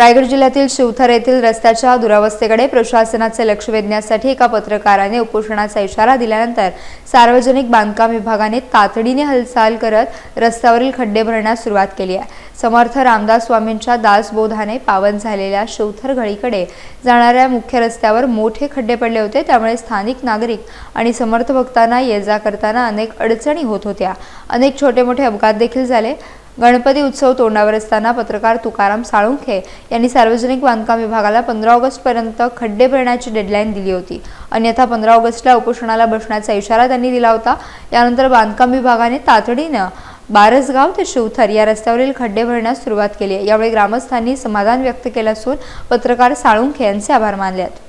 रायगड जिल्ह्यातील शिवथर येथील रस्त्याच्या दुरावस्थेकडे प्रशासनाचे लक्ष वेधण्यासाठी एका पत्रकाराने उपोषणाचा इशारा दिल्यानंतर सार्वजनिक बांधकाम विभागाने तातडीने हालचाल करत रस्त्यावरील खड्डे भरण्यास सुरुवात केली आहे. समर्थ रामदास स्वामींच्या दासबोधाने पावन झालेल्या शिवथर घळीकडे जाणाऱ्या मुख्य रस्त्यावर मोठे खड्डे पडले होते. त्यामुळे स्थानिक नागरिक आणि समर्थ भक्तांना ये जा करताना अनेक अडचणी होत होत्या. अनेक छोटे मोठे अपघात देखील झाले. गणपती उत्सव तोंडावर असताना पत्रकार तुकाराम साळुंखे यांनी सार्वजनिक बांधकाम विभागाला पंधरा ऑगस्टपर्यंत खड्डे भरण्याची डेडलाईन दिली होती. अन्यथा पंधरा ऑगस्टला उपोषणाला बसण्याचा इशारा त्यांनी दिला होता. यानंतर बांधकाम विभागाने तातडीनं बारसगाव ते शिवथर या रस्त्यावरील खड्डे भरण्यास सुरुवात केली आहे. यावेळी ग्रामस्थांनी समाधान व्यक्त केलं असून पत्रकार साळुंखे यांचे आभार मानले आहेत